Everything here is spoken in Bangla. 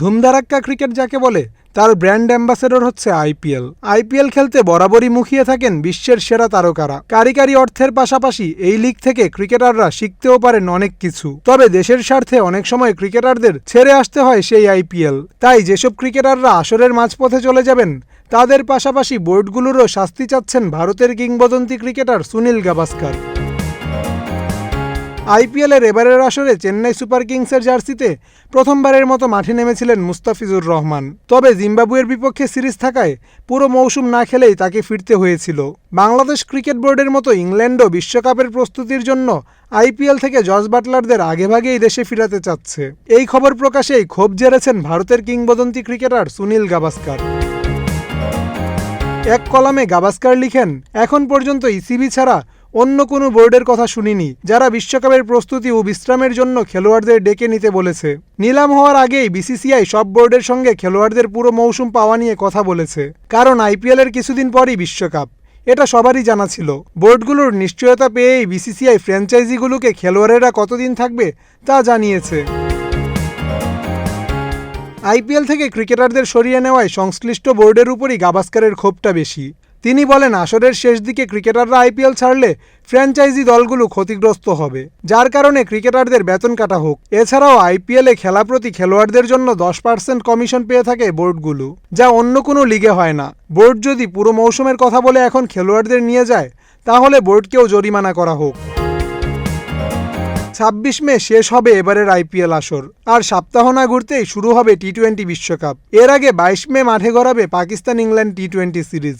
ধুমধারাক্কা ক্রিকেট যাকে বলে, তার ব্র্যান্ড অ্যাম্বাসেডর হচ্ছে আইপিএল। আইপিএল খেলতে বরাবরই মুখিয়ে থাকেন বিশ্বের সেরা তারকারা। কারিকারি অর্থের পাশাপাশি এই লিগ থেকে ক্রিকেটাররা শিখতেও পারেন অনেক কিছু। তবে দেশের স্বার্থে অনেক সময় ক্রিকেটারদের ছেড়ে আসতে হয় সেই আইপিএল। তাই যেসব ক্রিকেটাররা আসরের মাঝপথে চলে যাবেন, তাদের পাশাপাশি বোর্ডগুলোরও শাস্তি চাচ্ছেন ভারতের কিংবদন্তি ক্রিকেটার সুনীল গাভাস্কার। আইপিএলের এবারের আসরে চেন্নাই সুপার কিংসের জার্সিতে প্রথমবারের মতো মাঠে নেমেছিলেন মুস্তাফিজুর রহমান। তবে জিম্বাবুয়ের বিপক্ষে সিরিজ থাকায় পুরো মৌসুম না খেলেই তাকে ফিরতে হয়েছিল। বাংলাদেশ ক্রিকেট বোর্ডের মতো ইংল্যান্ডও বিশ্বকাপের প্রস্তুতির জন্য আইপিএল থেকে জস বাটলারদের আগেভাগেই দেশে ফিরাতে চাচ্ছে। এই খবর প্রকাশেই ক্ষোভ জেরেছেন ভারতের কিংবদন্তি ক্রিকেটার সুনীল গাভাস্কার। এক কলামে গাভাস্কার লিখেন, এখন পর্যন্ত ইসিবি ছাড়া অন্য কোনো বোর্ডের কথা শুনিনি, যারা বিশ্বকাপের প্রস্তুতি ও বিশ্রামের জন্য খেলোয়াড়দের ডেকে নিতে বলেছে। নিলাম হওয়ার আগেই বিসিসিআই সব বোর্ডের সঙ্গে খেলোয়াড়দের পুরো মৌসুম পাওয়া নিয়ে কথা বলেছে। কারণ আইপিএলের কিছুদিন পরই বিশ্বকাপ। এটা সবারই জানা ছিল। বোর্ডগুলোর নিশ্চয়তা পেয়েই বিসিসিআই ফ্র্যাঞ্চাইজিগুলোকে খেলোয়াড়েরা কতদিন থাকবে তা জানিয়েছে। আইপিএল থেকে ক্রিকেটারদের সরিয়ে নেওয়ায় সংশ্লিষ্ট বোর্ডের উপরই গাভাস্কারের ক্ষোভটা বেশি। তিনি বলেন, আসরের শেষ দিকে ক্রিকেটাররা আইপিএল ছাড়লে ফ্র্যাঞ্চাইজি দলগুলো ক্ষতিগ্রস্ত হবে, যার কারণে ক্রিকেটারদের বেতন কাটা হোক। এছাড়াও আইপিএলে খেলা প্রতি খেলোয়াড়দের জন্য দশ পার্সেন্ট কমিশন পেয়ে থাকে বোর্ডগুলো, যা অন্য কোনো লিগে হয় না। বোর্ড যদি পুরো মৌসুমের কথা বলে এখন খেলোয়াড়দের নিয়ে যায়, তাহলে বোর্ডকেও জরিমানা করা হোক। ছাব্বিশ মে শেষ হবে এবারের আইপিএল আসর, আর সপ্তাহ না ঘুরতেই শুরু হবে টি টোয়েন্টি বিশ্বকাপ। এর আগে বাইশ মে মাঠে গড়াবে Pakistan England T twenty series.